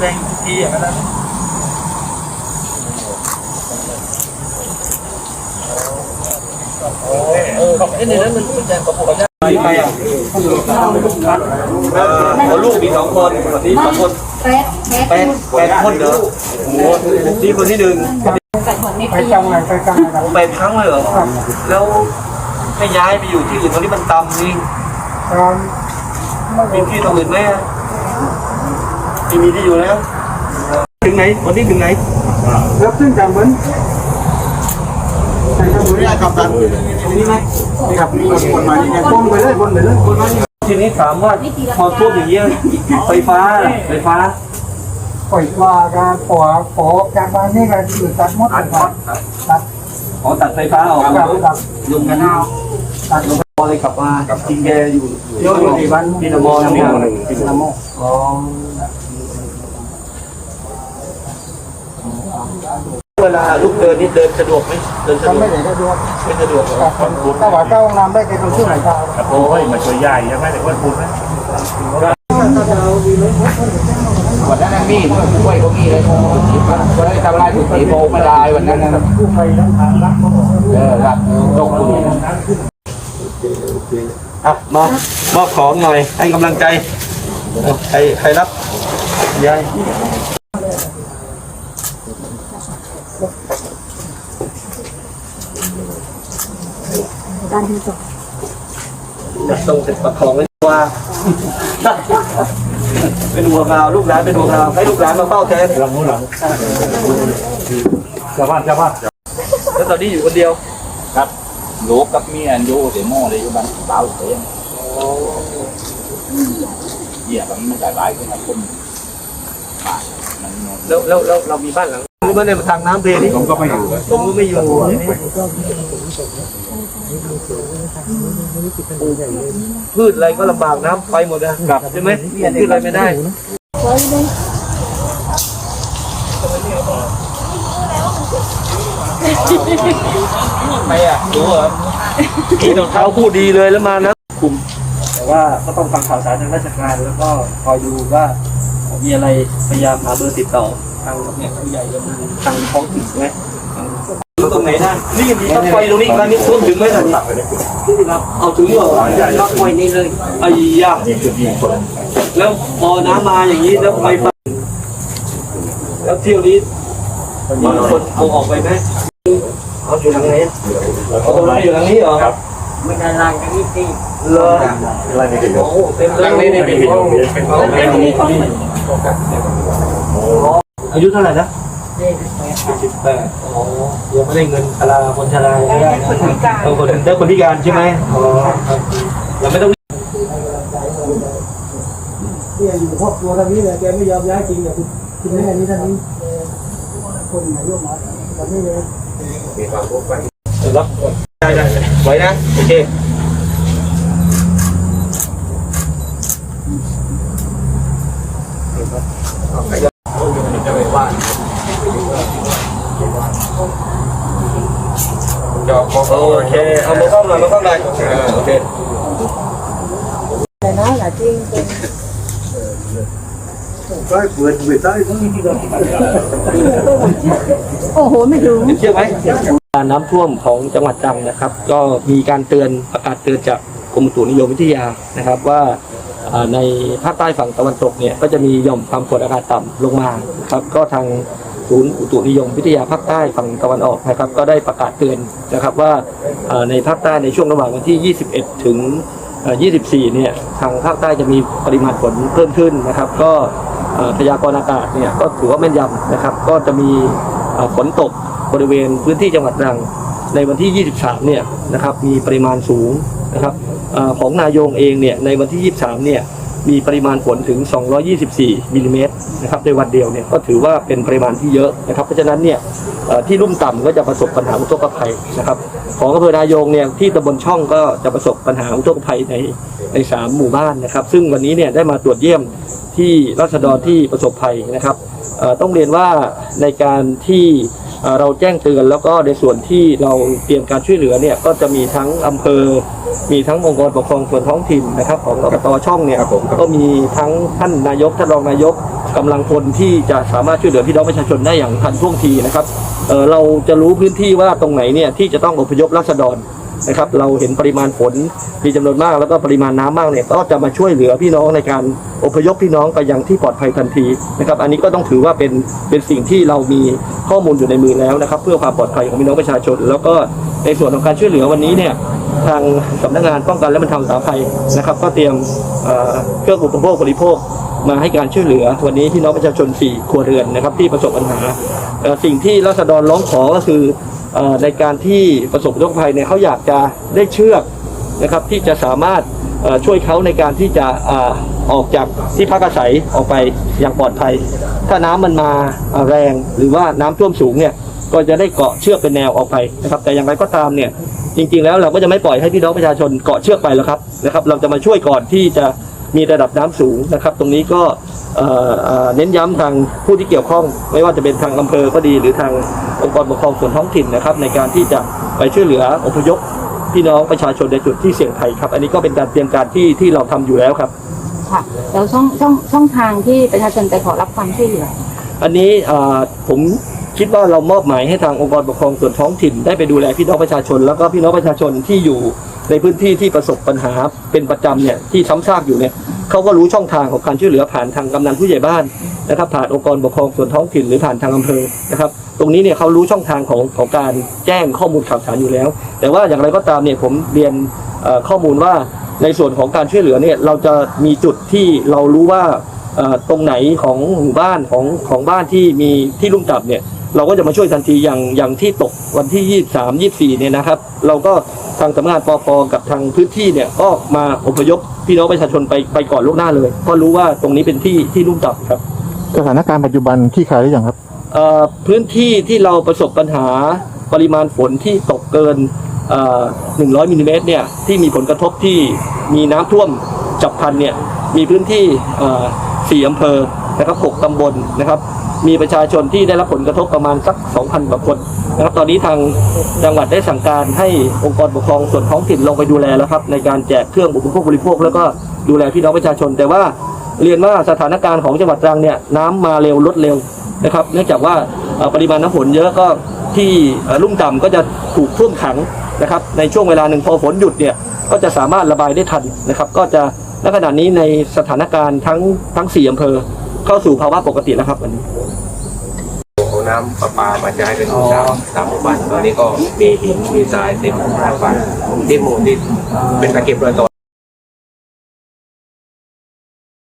แดงทุกทีอย่างนั้นเออไอ้ในนั้นมันเป็นแดงกระปุกยาไปอะเออลูกมีสองคนนี่สองคนแปดแปดคนเหรอโอ้โหนี่คนที่หนึ่งไปจังไหนไปจังไหนครั้งเลยเหรอแล้วไม่ย้ายไปอยู่ที่อื่นตรงนี้มันต่ำนี่ตอนไม่มีที่ตรงอื่นไหม ไม่มีที่อยู่แล้ว ถึงไหนวันนี้ถึงไหนรับซึ่งจังเหมือนใช่ครับนี่กับตันตรงนี้ไหมนี่ครับนี่คนมานี่ไงบนไปเลยบนไปเลยบนมานี่ทีนี้ถามว่าพอท่วมอย่างเงี้ยไฟฟ้าล่ะไฟฟ้าปล่อยปลาการปล่อยปอการมานี่กันอยู่ตัดมดตัดตัดขอตัดไฟฟ้าออกตัดตัดลงกันเอาตัดลงพอเลยกลับมาจริงแกอยู่เยอะอยู่ที่บ้านที่นมอนะมั้งที่นโมอ๋อ วลาลูกเดินนี่เดินสะดวกไหมเดินสะดทำวไม่กได้ก็ดูไม่สะดวกเหรอถ้าว่าเข้าห้องน้ำได้แกต้องช่วยหน่อยครับโอ้ยมาช่วยใหญ่ยังไม่ได้ว่าคุณนะวันนั้นมีดช่วยเขามีเลยวันนั้นทำลายถุงสีโมมาได้วันนั้นนะผู้ไปทั้งทางรักเขาเออรับตกคุณอะมอบมอบของหน่อยให้กำลังใจเอาใครใครรับยาย การที่จบจะส่งเสร็จประคองไว้ว่าเป็นหัวกาวลูกหลานเป็นหัวกาวให้ลูกหลานมาเฝ้าแทนหลังนู้นหลังชาวบ้านชาวบ้านแล้วตอนนี้อยู่คนเดียวครับลูกกับเมียอยู่เดี๋ยวโม่เลยอยู่บ้านเบาเสียงเหยียบมันจะร้ายขึ้นมาคนมันแล้วแล้วแล้วเรามีบ้านหลังรู้ไหมในทางน้ำเพนี่ผมก็ไม่อยู่ผมก็ไม่อยู่ พืชอะไรก็ลำบากน้ำไปหมดนะใช่ไหมพืชอะไรไม่ได้ไปอะรู้เหรอพี่รองเท้าพูดดีเลยแล้วมานะคุมแต่ว่าก็ต้องฟังข่าวสารทางราชการแล้วก็คอยดูว่ามีอะไรพยายามหาเบอร์ติดต่อทางเนี่ยผู้ใหญ่ยังทางท้องถิ่นไหม ตรงไหนได้นี่มีปลั๊กไฟตรงนี้การนี้ท่วมถึงไหมล่ะครับเอาถึงเหรอปลั๊กไฟนี่เลยไอ้ยานี่คือยิงคนแล้วพอน้ำมาอย่างนี้แล้วไฟฟ้าแล้วเที่ยวนี้มีคนเอาออกไปไหมเอาอยู่ทางไหนเอาตรงนั้นอยู่ทางนี้เหรอครับไม่ได้ลางกันนี่ตีเหรออะไรนี่คือโอ้โหเต็มเลยหลังนี้นี่เป็นห้องเป็นห้องเป็นห้องอายุเท่าไหร่นะ สิบแปดอ๋อยังไม่ได้เงินชราคนชรายังไม่ได้นะต้องคนได้คนพิการใช่ไหมอ๋อครับยังไม่ต้องเนี่ยอยู่ครอบครัวทางนี้เลยแกไม่ยอมย้ายจริงเนี่ยคุณคุณแม่นี่ท่านนี้คนไหนยกมมาตอนนี้เลยรับได้ได้ไว้นะโอเคโอ โอเคเอามาเข้าหน่อยมาเข้าหน่อยโอเคแต่น้อยละจริงเป็นก็เปิดเปิดได้ทั้งโอ้โหไม่รู้เชื่อไหมการน้ำท่วมของจังหวัดตรังนะครับ ก็มีการเตือนประกาศเตือนจากกรมอุตุนิยมวิทยานะครับว่าอ่าในภาคใต้ฝั่งตะวันตกเนี่ยก็จะมีหย่อมความกดอากาศต่ำลงมาครับก็ทาง ศูนย์อุตุนิยมวิทยาภาคใต้ฝั่งตะวันออกนะครับ ก็ได้ประกาศเตือนนะครับว่าในภาคใต้ในช่วงระหว่างวันที่ 21 ถึง 24 เนี่ยทางภาคใต้จะมีปริมาณฝนเพิ่มขึ้นนะครับ ก็พยากรณ์อากาศเนี่ยก็ถือว่าแม่นยำนะครับ ก็จะมีฝนตกบริเวณพื้นที่จังหวัดตรังในวันที่ 23 เนี่ยนะครับมีปริมาณสูงนะครับของนายงเองเนี่ยในวันที่ 23 เนี่ย มีปริมาณฝนถึง 224มิลลิเมตรนะครับในวันเดียวเนี่ยก็ถือว่าเป็นปริมาณที่เยอะนะครับ เพราะฉะนั้นเนี่ยที่ลุ่มต่ำก็จะประสบปัญหาอุทกภัยนะครับ ของอำเภอนายงเนี่ยที่ตำบลช่องก็จะประสบปัญหาอุทกภัยในในสามหมู่บ้านนะครับ ซึ่งวันนี้เนี่ยได้มาตรวจเยี่ยมที่รัษฎรที่ประสบภัยนะครับต้องเรียนว่าในการที่ เราแจ้งเตือนแล้วก็ในส่วนที่เราเตรียมการช่วยเหลือเนี่ยก็จะมีทั้งอำเภอ มีทั้งองค์กรปกครองส่วนท้องถิ่นนะครับของอบตช่องเนี่ยก็มีทั้งท่านนายกท่านรองนายกกกำลังพลที่จะสามารถช่วยเหลือพี่น้องประชาชนได้อย่างทันท่วงทีนะครับเอ่อเราจะรู้พื้นที่ว่าตรงไหนเนี่ยที่จะต้องอพยพราษฎร นะครับเราเห็นปริมาณฝนมีจำนวนมากแล้วก็ปริมาณน้ำมากเนี่ยก็จะมาช่วยเหลือพี่น้องในการอพยพพี่น้องไปยังที่ปลอดภัยทันทีนะครับอันนี้ก็ต้องถือว่าเป็นเป็นสิ่งที่เรามีข้อมูลอยู่ในมือแล้วนะครับ เพื่อความปลอดภัยของพี่น้องประชาชน แล้วก็ในส่วนของการช่วยเหลือวันนี้เนี่ยทางสำนักงานป้องกันและบรรเทาสาธารณภัยนะครับ ก็เตรียมเครื่องอุปโภคบริโภคมาให้การช่วยเหลือวันนี้พี่น้องประชาชน 4 ครัวเรือนนะครับที่ประสบปัญหา สิ่งที่รัษฎรร้องขอก็คือ ในการที่ประสบอุทกภัยเนี่ยเขาอยากจะได้เชือกนะครับที่จะสามารถช่วยเขาในการที่จะออกจากที่พักอาศัยออกไปอย่างปลอดภัย ถ้าน้ำมันมาแรงหรือว่าน้ำท่วมสูงเนี่ยก็จะได้เกาะเชือกเป็นแนวออกไปนะครับ แต่อย่างไรก็ตามเนี่ยจริงๆแล้วเราก็จะไม่ปล่อยให้พี่น้องประชาชนเกาะเชือกไปแล้วครับนะครับ เราจะมาช่วยก่อนที่จะมีระดับน้ำสูงนะครับ ตรงนี้ก็ เอ่อเอ่อเน้นย้ำทางผู้ที่เกี่ยวข้อง ไม่ว่าจะเป็นทางอำเภอก็ดี หรือทางองค์กรปกครองส่วนท้องถิ่นนะครับ ในการที่จะไปช่วยเหลืออพยพพี่น้องประชาชนในจุดที่เสี่ยงภัยครับ อันนี้ก็เป็นการเตรียมการที่ที่เราทำอยู่แล้วครับค่ะแล้วช่องช่องช่องทางที่ประชาชนไปขอรับความช่วยเหลือ อันนี้เอ่อผม คิดว่าเรามอบหมายให้ทางองค์กรปกครองส่วนท้องถิ่นได้ไปดูแลพี่น้องประชาชน แล้วก็พี่น้องประชาชนที่อยู่ในพื้นที่ที่ประสบปัญหาเป็นประจำเนี่ยที่ซ้ำซากอยู่เนี่ยเขาก็รู้ช่องทางของการช่วยเหลือผ่านทางกำนันผู้ใหญ่บ้านนะครับผ่านองค์กรปกครองส่วนท้องถิ่นหรือผ่านทางอำเภอนะครับตรงนี้เนี่ยเขารู้ช่องทางของของการแจ้งข้อมูลข่าวสารอยู่แล้ว แต่ว่าอย่างไรก็ตามเนี่ยผมเรียนข้อมูลว่าในส่วนของการช่วยเหลือเนี่ยเราจะมีจุดที่เรารู้ว่าตรงไหนของหมู่บ้านของของบ้านที่มีที่ลุ่มต่ำเนี่ย เราก็จะมาช่วยทันทีอย่างอย่างที่ตกวันที่ 23 24เนี่ยนะครับ เราก็ทางสำนักงานปปกับทางพื้นที่เนี่ยก็มาอพยพพี่น้องประชาชนไปไปก่อนล่วงหน้าเลยเพราะรู้ว่าตรงนี้เป็นที่ที่ลุ่มต่ำครับสถานการณ์ปัจจุบันที่คลายได้ยังครับเอ่อพื้นที่ที่เราประสบปัญหาปริมาณฝนที่ตกเกินเอ่อ100มิลลิเมตรเนี่ยที่มีผลกระทบที่มีน้ำท่วมจับพลันเนี่ยมีพื้นที่เอ่อสี่อำเภอ นะครับหกตำบลนะครับ มีประชาชนที่ได้รับผลกระทบประมาณสัก 2,000กว่าคนนะครับ ตอนนี้ทางจังหวัดได้สั่งการให้องค์กรปกครองส่วนท้องถิ่นลงไปดูแลแล้วครับ ในการแจกเครื่องอุปโภคบริโภค แล้วก็ดูแลพี่น้องประชาชน แต่ว่าเรียนว่าสถานการณ์ของจังหวัดตรังเนี่ยน้ำมาเร็วลดเร็วนะครับ เนื่องจากว่าปริมาณน้ำฝนเยอะก็ที่ลุ่มต่ำก็จะถูกท่วมขังนะครับ ในช่วงเวลาหนึ่งพอฝนหยุดเนี่ยก็จะสามารถระบายได้ทันนะครับ ก็จะ ณขณะนี้ในสถานการณ์ทั้งทั้งสี่อำเภอเข้าสู่ภาวะปกติแล้วครับวันนี้เอาน้ำประปามาใช้เป็นตามตามหมู่บ้านตอนนี้ก็มีหินมีทรายเต็มหมู่บ้านที่หมู่ที่เป็นตะเก็บรอยต่อ